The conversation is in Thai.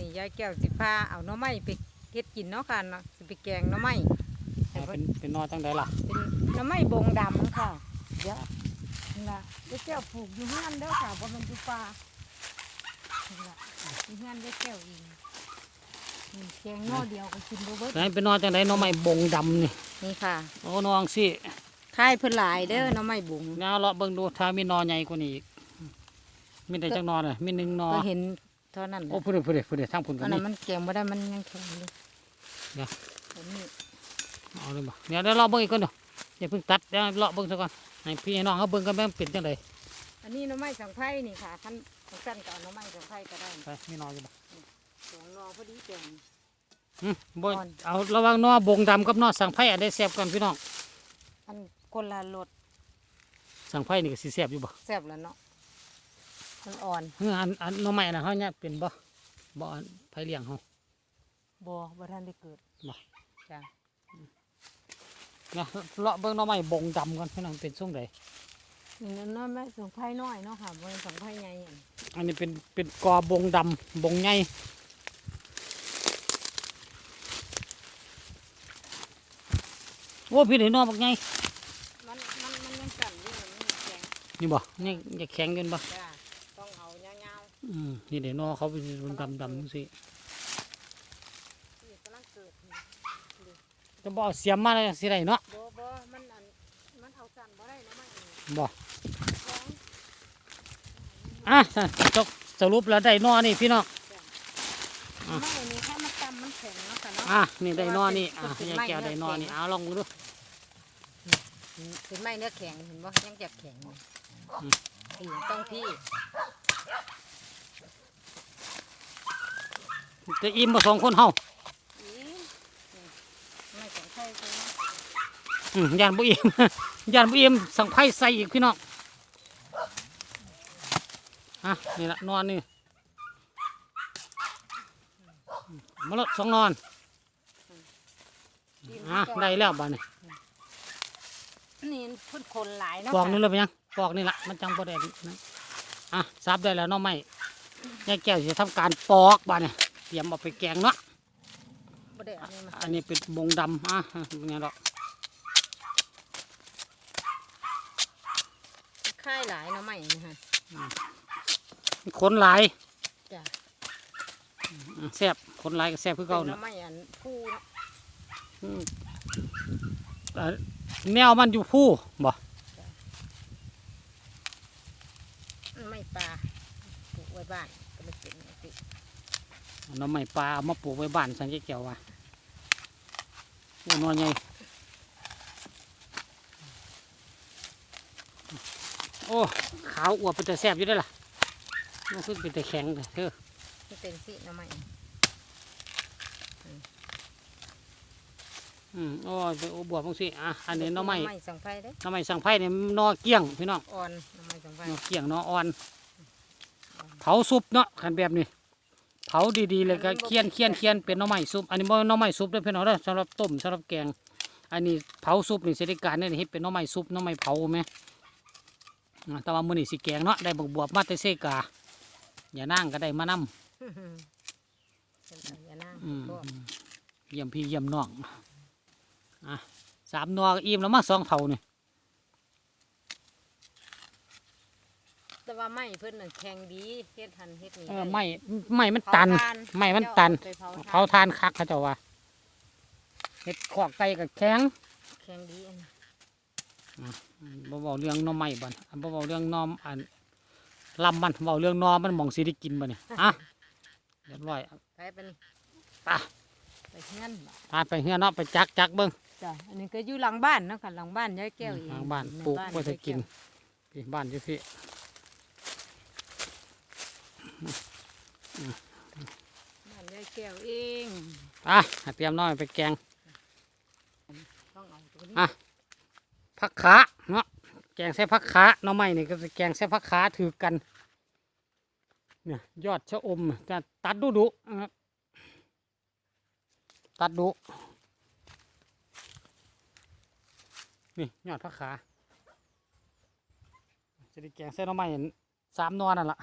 นี้ยายแก้วสิพาเอาหน่อไม้ไปเฮ็ดกินเนาะค่ะเนาะสิไปแกงหน่อไม้ให้เอาเพิ่เป็นนเป็นนอจังไดล่ะเป็นหน่อไม้บงดำค่ะเดี๋ยวนี่ล่ะยายแก้วปลูกอยู่ห้านเด้อค่ะบ่แมันอยู่ป่านี่ล่ะอยู่ห้านยายแก้วเองนี่แกงหน่อเดียวก็กินบ่เบิดไหนเป็นนอจังไดหนอไม้บงดำนี่นี่ค่ะโอ้น้องสิค่ายเพิ่นหลายเด้อหน่อไม้บุงแนวเลาะเบิ่งดูถ้ามีนอใหญ่กว่านี้อีกมีแต่จักนอเลยมีหนึ่งนอก็เห็น เท่านั้นแหละโอ้พูดเลยพูดเลยพูดเลยทางพุ่นกัอันนนั้นี่นมันแกงบ่ได้มันยังแข็งอยู่เดี๋ยวอันนี้เอาเลยบ่เดี๋ยวเดี๋ยวเลาะเบิ่งอีกก่อนเดี๋ยวอย่าเพิ่งตัดเดี๋ยวเลาะเบิ่งซะก่อนให้พี่ให้น้องเขาเบิ่งกันแม่นเป็นจังไดอันนี้หน่อไม้สังไผ่นี่ค่ะคันสั้นก็เอาหน่อไม้สังไผ่ก็ได้ไปมีนออยู่บ่สองหนอพอดีแกงอืมบ่อ่อน เอาระหวังนอบงดำกับนอสังไผ่อันใดแซ่บกันพี่น้องอันคนละรสสังไผ่นี่ก็สิแซ่บอยู่บ่แซ่บแล้วเนาะ มันอ่อนเฮืออันอันหนอใหม่น่ะเฮาเนี่ยเป็นบ่บ่อันไผเลี้ยงเฮาบ่บ่ทันได้เกิดบ่จ้ะนะเลาะเบิ่งหนอใหม่บงดำก่อนพี่น้องเป็นทรงใดนี่นั่นเนาะแม่สังไผ่น้อยเนาะค่ะบ่เป็นสังไผ่ใหญ่อันอันนี้เป็นเป็นกอบงดำบงใหญ่โอ้พี่ได้นอบักใหญ่มันมันมันยังสั่นอยู่มันยังแข็งนี่บ่นี่อยากแข็งเกินบ่ จ้ะต้องเอา ยาวอืมนี่ได้นอเขาเป็นดำดำๆจังซี่ๆนี่กำลังเกิดนี่จะบ่เอาเสียมมาเลยสิได้เนาะบ่บ่มันอันมันเอาสั่นบ่ได้เนาะมันอันนี้บ่ของอะจบสรุปแล้วได้นอนี่พี่น้องมันอันนี้ถ้ามันต่ำมันแข็งเนาะค่ะเนาะอะนี่ได้นอนี่อะเป็นยายแก้วไม้ได้นอนี่เนื้อแข็งเอาลองดูเป็นไม้เนื้อแข็งเห็นบ่ยังจะแข็งอืมพี่ต้องพี่ จะอิ่มมาสองคนเฮาอีไม่สังไผ่ใช่ไหมอืมยานบุอิ่มยานบุอิ่มสั่งไผ่ใส่อีกพี่น้องอะนี่ละนอนนี่มาละสองนอนอะได้แล้วบ้านี่นี่เพุ่นคนหลายเนาะปอกนี่ค่ะเลยไปยังปอกนี่ละมันจังบ่ได้นะอะซับได้แล้วเน้องไม่ยายแก้วจะทำการปอกบ้านี่ เตรียมเอาไปแกงเนาะบ่ได้อันนี้มาอันนี้เป็นบงดำอะเป็นไงดอกค่ายหลายเนาะไม่นี่ฮะขนหลายจ้ะอืมแซ่บขนหลายก็แซ่บคือเก่าเป็นเนาะเนาะไม่อันผู้เนาะอืมเอ่อแนวมันอยู่ผู้บ่ไม่ปลาปลูกไว้บ้านก็ไม่เป็นอย่างนี้ห น้ำไม้ปลาเอามาปลูกไว้บ้านสันเจียวว่าโอ้นอนใหญ่โอ้ขาวอวบเป็นแต่แซ่บอยู่ได้อล่ะมันขึ้นเป็นแต่แข็งเลยเธอมันเป็นสิเนาะไม่อืมโอ้ยโอ้บวบบ้างสิอะอันนี้หน้ำไม้ไม่สังไฟเด้หน้ำไม้สังไผ่เนี่ยนอเกี้ยงพี่น้องอ่อนหน้ำไม้สังไฟนอเกี้ยงนออ่อน เผาซุปเนาะขันแบบนี้ เผาดีๆเลยก็เคี่ยนเคี่ยนเคี่ยนเป็นหน้ำไม้ซุปอันนี้บ่หน้ำไม้ซุปเด้อพี่น้องเด้อสำหรับต้มสำหรับแกง อันนี้เผาซุปนี่เสด็จการนี่เฮ็ดเป็นหน้ำไม้ซุปหน้ำไม้เผาไหมอ่าแต่ว่ามื้อนี้สิแกงเนาะได้บวบวบมาแต่เซกาอย่านั่งก็ได้มานำเป็นไงนะอืมก็เยี่ยมพี่เยี่ยมน้องอะสามหนอก็อิ่มแล้วมาสองเท่านี่ แต่ว่าไม้เพิ่นน่ะแข็งดีเฮ็ดหันเฮ็ดนี่เออด้ไม้ไม้มันตัน เผาถ่าไม้มันตันไปเผาเผาถ่านทานคักเขาเจ้าว่าเฮ็ดขอกไก่กับแข็งแข็งดีอันนั้นบ่เว้าเรื่องหน้อไม้บัดอันบ่เว้าเรื่องหนอมอันลำมันเว้าเรื่องหนอมันหมองสิได้กินบ่เนี่ยอะเรียบร้อยไปเป็นไปไปเฮือนบ่พาไปเฮือนเนาะไปจักจักเบิ่งจ้ะอันนี้ก็อยู่หลังบ้านเนาะค่ะหลังบ้านยายแก้วเองทางบ้านในปลูกไว้ยจะยกินแวพี่บ้านอยู่พี่ บ้านยายแก้วเองอะเตรียมหน้อยไปแกงต้องเอาตัวนี้อะผักขาเนาะแกงใส่ผักขาหน้อไม้นี่ก็จะแกงใส่ผักขาถือกันเนี่ยยอดชะอมจะตัดดุดุๆนะครับตัดดุนี่ยอดผักขาจะได้แกงใส่หน้อไม้สามหนอนั่นละ